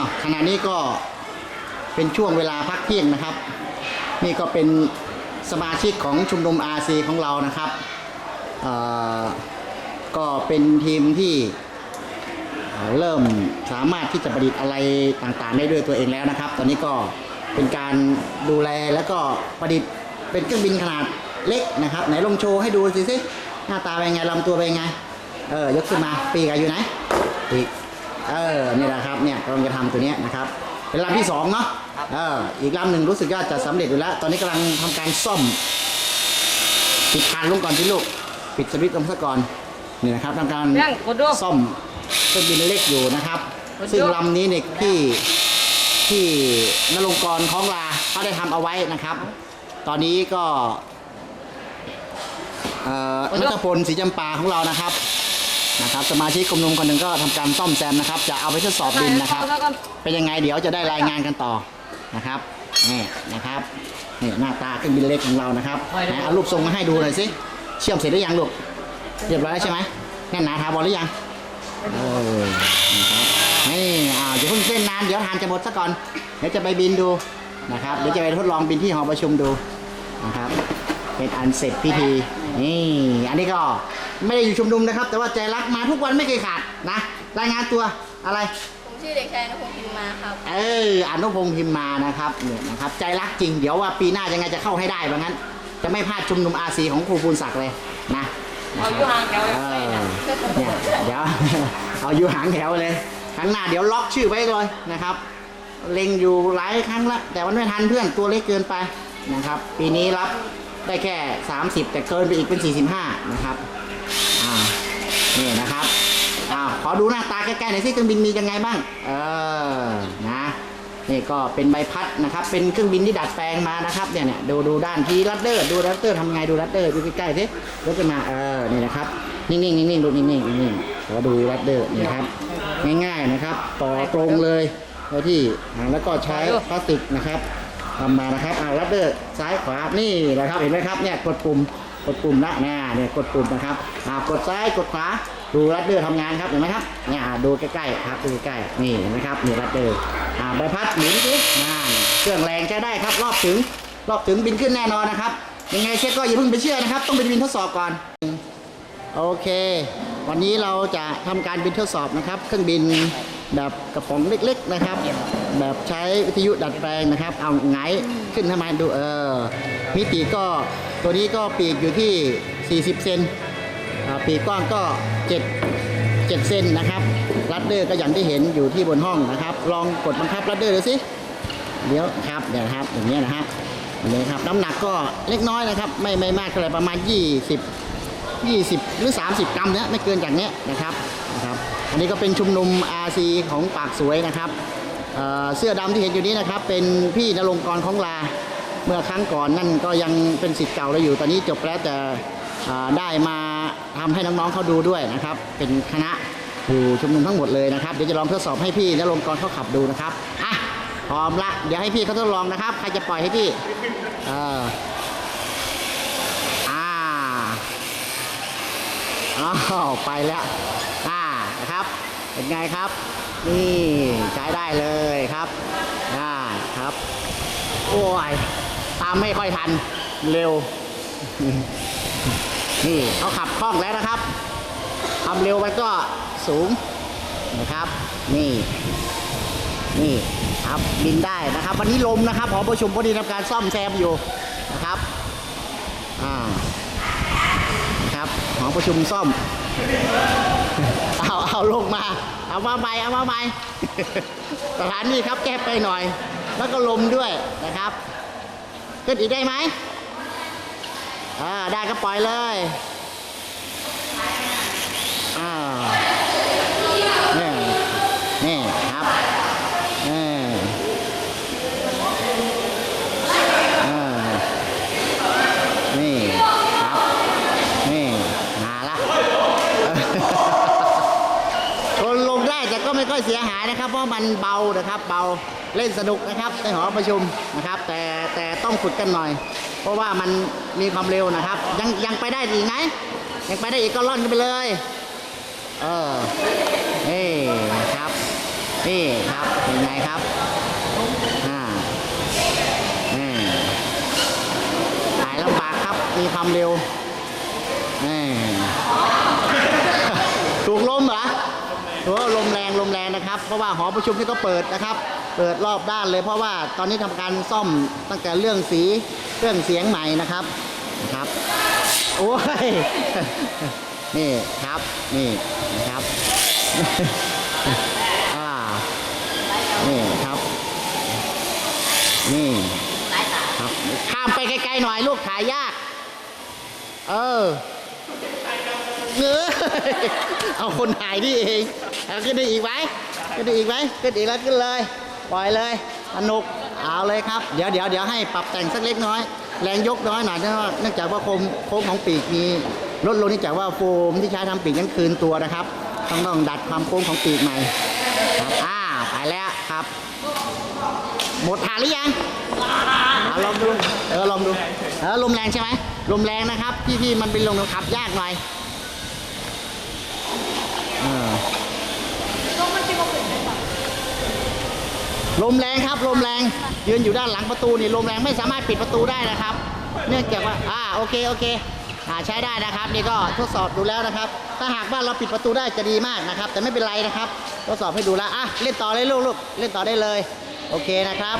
าวขณะนี้ก็เป็นช่วงเวลาพักเที่ยงนะครับ นี่ก็เป็นสมาชิกของชุมนุม RC ของเรานะครับก็เป็นทีมที่เริ่มสามารถที่จะประดิษฐ์อะไรต่างๆ ได้ด้วยตัวเองแล้วนะครับ ตอนนี้ก็เป็นการดูแลแล้วก็ประดิษฐ์เป็นเครื่องบินขนาดเล็กนะครับ ไหนลองโชว์ให้ดูสิสิหน้าตาเป็นไงลำตัวเป็นไง เออยกขึ้นมาปีกอะอยู่ไหนปีก เออนี่แหละครับเนี่ยกำลังจะทำตัวเนี้ยนะครับเป็นลำที่สองเนาะเอออีกลำหนึ่งรู้สึกว่าจะสำเร็จอยู่แล้ว ตอนนี้กำลังทำการซ่อมปิดคานลงก่อนสิลูกปิดสวิตช์ลงซะก่อนนี่นะครับทำการเรื่องกดดูซ่อมเครื่องบินเล็กอยู่นะครับกดดูซึ่งลำนี้เนี่ยที่ที่นรงค์กรคล้องลาเขาได้ทำเอาไว้นะครับ ตอนนี้ก็เอ่อนัทพลศรีจำปาของเรานะครับ นะครับสมาชิกกลุ่มนุมคนหนึ่งก็ทำการซ่อมแซมนะครับ จะเอาไปทดสอบบินนะครับแล้วก็เป็นยังไงเดี๋ยวจะได้รายงานกันต่อนะครับนี่นะครับนี่หน้าตาเครื่องบินเล็กของเรานะครับไหนเอารูปทรงมาให้ดูหน่อยสิเชื่อมเสร็จหรือยังลูกเรียบร้อยแล้วใช่ไหมแน่นหนาทาบอลหรือยังเออนะครับนี่อ่าอย่าเพิ่งเต้นนานเดี๋ยวทานจะหมดซะก่อนเดี๋ยวจะไปบินดูนะครับเดี๋ยวจะไปทดลองบินที่หอประชุมดูนะครับเป็นอันเสร็จพิธีนี่อันนี้ก็ ไม่ได้อยู่ชุมนุมนะครับ แต่ว่าใจรักมาทุกวันไม่เคยขาดนะ รายงานตัวอะไร ผมชื่อเด็กชายนพงศ์พิมพ์มาครับ เอออนุพงศ์พิมพ์มานะครับเนี่ยนะครับใจรักจริงเดี๋ยวว่าปีหน้ายังไงจะเข้าให้ได้ว่างั้น จะไม่พลาดชุมนุมอาซีของครูภูนศักดิ์เลยนะนะเอาคอยู่รับห่างแถวเออเนี่ยเดี๋ยวเอาอยู่หางแถวเลยครั้งหน้าเดี๋ยวล็อกชื่อไว้เลยนะครับ เล็งอยู่หลายครั้งละแต่มันไม่ทันเพื่อนตัวเล็กเกินไปนะครับ ปีนี้รับได้แค่ 30 แต่เกินไปอีกเป็น 45 นะครับอ่า นี่นะครับอ้าวขอดูหน้าตาใกล้ๆหน่อยสิเครื่องบินมียังไงบ้าง เออนะนี่ก็เป็นใบพัดนะครับ เป็นเครื่องบินที่ดัดแปลงมานะครับเนี่ยเนี่ยดูดูด้านทีรัดเดอร์ ดูรัดเดอร์ทำไงดูรัดเดอร์ดูใกล้ๆสิยกขึ้นมาเออนี่นะครับนิ่งๆนิ่งๆดูนิ่งๆนิ่งๆขอดูรัดเดอร์นี่ครับ ง่ายๆนะครับ ต่อตรงเลยไว้ที่อ่าแล้วก็ใช้พลาสติกนะครับทำมานะครับอ่ารัดเดอร์ซ้ายขวานี่นะครับเห็นไหมครับเนี่ยกดปุ่ม กดปุ่มละเนี่ยเนี่ยกดปุ่มนะครับอ่ากดซ้ายกดขวาดูรัดเดอร์ทำงานครับเห็นไหมครับเนี่ยดูใกล้ๆครับดูใกล้ๆนี่เห็นไหมครับนี่รัดเดอร์อ่าใบพัดหมุนสินั่นเครื่องแรงใช้ได้ครับ รอบถึงรอบถึงบินขึ้นแน่นอนนะครับยังไงเช็คก็อย่าเพิ่งไปเชื่อนะครับ ต้องไปบินทดสอบก่อนโอเค วันนี้เราจะทำการบินทดสอบนะครับ เครื่องบินแบบกระป๋องเล็กๆนะครับ แบบใช้วิทยุดัดแปลงนะครับ เอาไงขึ้นทำไมดูเออมีปีกก็ตัวนี้ก็ปีกอยู่ที่ 40 เซนปีกกว้างก็ 7 7 เซนนะครับรัดเดอร์ก็อย่างที่เห็นอยู่ที่บนห้องนะครับ ลองกดบังคับรัดเดอร์ดูสิเดี๋ยวครับเดี๋ยวนะครับอย่างนี้นะฮะนี้ครับน้ำหนักก็เล็กน้อยนะครับ ไม่ไม่มากเท่าไรประมาณ 20 20 หรือ 30 กรัมเนี่ยไม่เกินจากเนี้ยนะครับนะครับ อันนี้ก็เป็นชุมนุม RC ของปากสวยนะครับเเสื้อดำที่เห็นอยู่นี้นะครับ เป็นพี่นรงกรของลา เมื่อครั้งก่อนนั่นก็ยังเป็นสิทธิ์เก่าเราอยู่ตอนนี้จบแล้วแต่ได้มาทำให้น้องๆเขาดูด้วยนะครับ เป็นคณะอยู่ชุมนุมทั้งหมดเลยนะครับเดี๋ยวจะลองทดสอบให้พี่นรงกรเขาขับดูนะครับอะพร้อมละเดี๋ยวให้พี่เขาทดลองนะครับใครจะปล่อยให้พี่เอออ่า อ้าวไปแล้วอ่านะครับ เป็นไงครับ นี่ใช้ได้เลยครับได้ครับ โอ้ย ตามไม่ค่อยทันเร็ว นี่เขาขับคล่องแล้วนะครับความเร็วมันก็สูงนะครับ นี่นี่ครับบินได้นะครับ วันนี้ลมนะครับหอประชุมพอดีทำการซ่อมแซมอยู่นะครับอ่า หอประชุมซ่อมเอาเอาลงมา เอามาใหม่เอามาใหม่สถานีครับแก้ไปหน่อย แล้วก็ลมด้วยนะครับขึ้นอีกได้ไหมอ่าได้ก็ปล่อยเลย ก็เสียหายนะครับเพราะมันเบานะครับเบาเล่นสนุกนะครับในหอประชุมนะครับ แต่แต่ต้องฝึกกันหน่อย เพราะว่ามันมีความเร็วนะครับ ยังยังไปได้อีกไหมยังไปได้อีกก็ล่อนกันไปเลยเออนี่ครับนี่ครับเป็นไงครับอ่านี่ถ่ายลำบากครับมีความเร็ว แรงแรงนะครับ เพราะว่าหอประชุมนี่ก็เปิดนะครับ เปิดรอบด้านเลย เพราะว่าตอนนี้ทำการซ่อมตั้งแต่เรื่องสีเรื่องเสียงใหม่นะครับนะครับโอ้ยนี่ครับนี่นะครับอ่านี่ครับ นี่ครับข้ามไปไกลๆหน่อยลูกถ่ายยาก เออ เงอเอาคนถ่ายนี่เองเอาขึ้นได้อีกไหมขึ้นได้อีกไหมขึ้นอีกแล้วขึ้นเลยปล่อยเลยสนุกเอาเลยครับ เดี๋ยวเดี๋ยวเดี๋ยวให้ปรับแต่งสักเล็กน้อย แรงยกน้อยหน่อยเนื่องจากว่าโคมโค้งของปีกมีลดลงเนื่องจากว่าโฟมที่ใช้ทำปีกนั้นคืนตัวนะครับ ต้องต้องดัดความโค้งของปีกใหม่ครับอ่าไปแล้วครับ หมดฐานหรือยังเอาลองดูเออลองดูเออลมแรงใช่ไหมลมแรงนะครับพี่พี่มันเป็นลมขับยากหน่อยเออ ลมแรงครับ ลมแรงยืนอยู่ด้านหลังประตูนี่ลมแรงไม่สามารถปิดประตูได้นะครับ เนื่องจากว่าอ่าโอเคโอเคอ่าใช้ได้นะครับ นี่ก็ทดสอบดูแล้วนะครับ ถ้าหากว่าเราปิดประตูได้จะดีมากนะครับ แต่ไม่เป็นไรนะครับ ทดสอบให้ดูแล้วอะเล่นต่อเลยลูกลูกเล่นต่อได้เลย โอเคนะครับ